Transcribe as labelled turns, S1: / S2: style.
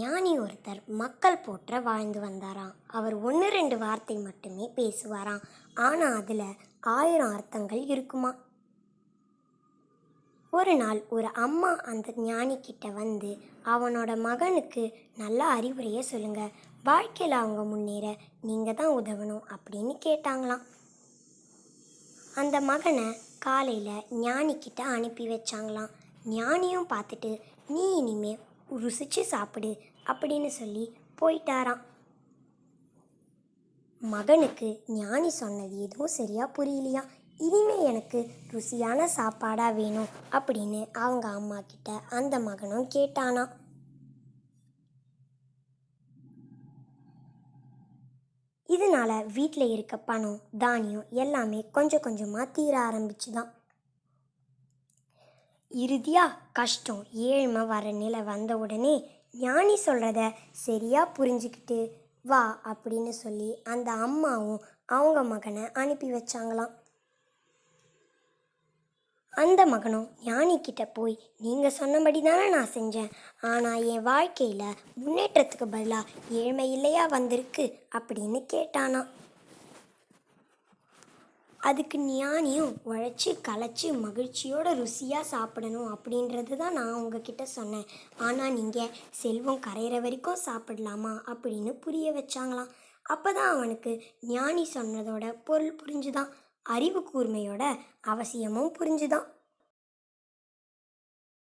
S1: ஞானி ஒருத்தர் மக்கள் போற்ற வாழ்ந்து வந்தாராம். அவர் ஒன்று ரெண்டு வார்த்தை மட்டுமே பேசுவாராம். ஆனால் அதில் ஆயிரம் அர்த்தங்கள் இருக்குமா? ஒரு நாள் ஒரு அம்மா அந்த ஞானி கிட்ட வந்து அவனோட மகனுக்கு நல்ல அறிவுரையை சொல்லுங்க. வாழ்க்கையில் அவங்க முன்னேற நீங்கள் தான் உதவணும் அப்படின்னு கேட்டாங்களாம். அந்த மகனை காலையில் ஞானிக்கிட்ட அனுப்பி வச்சாங்களாம். ஞானியும் பார்த்துட்டு நீ இனிமே ருசிச்சு சாப்பிடு அப்படின்னு சொல்லி போயிட்டாராம். மகனுக்கு ஞானி சொன்னது எதுவும் சரியாக புரியலையா? இனிமே எனக்கு ருசியான சாப்பாடாக வேணும் அப்படின்னு அவங்க அம்மா கிட்ட அந்த மகனும் கேட்டானாம். இதனால் வீட்டில் இருக்க பணம் தானியம் எல்லாமே கொஞ்சம் கொஞ்சமாக தீர ஆரம்பிச்சுதான் இறுதியாக கஷ்டம் ஏழ்மை வர நிலை வந்த உடனே ஞானி சொல்கிறத சரியா புரிஞ்சுக்கிட்டு வா அப்படின்னு சொல்லி அந்த அம்மாவும் அவங்க மகனை அனுப்பி வச்சாங்களாம். அந்த மகனும் ஞானிக்கிட்ட போய் நீங்கள் சொன்னபடி தானே நான் செஞ்சேன். ஆனால் என் வாழ்க்கையில் முன்னேற்றத்துக்கு பதிலாக ஏழ்மை இல்லையா வந்திருக்கு? அப்படின்னு கேட்டானா அதுக்கு ஞானியும் உழைச்சி களைச்சி மகிழ்ச்சியோட ருசியாக சாப்பிடணும் அப்படின்றது தான் நான் உங்ககிட்ட சொன்னேன். ஆனால் நீங்கள் செல்வம் கரையிற வரைக்கும் சாப்பிடலாமா அப்படின்னு புரிய வச்சாங்களாம். அப்போ தான் அவனுக்கு ஞானி சொன்னதோட பொருள் புரிஞ்சுதான் அறிவு கூர்மையோட அவசியமும் புரிஞ்சுதான்.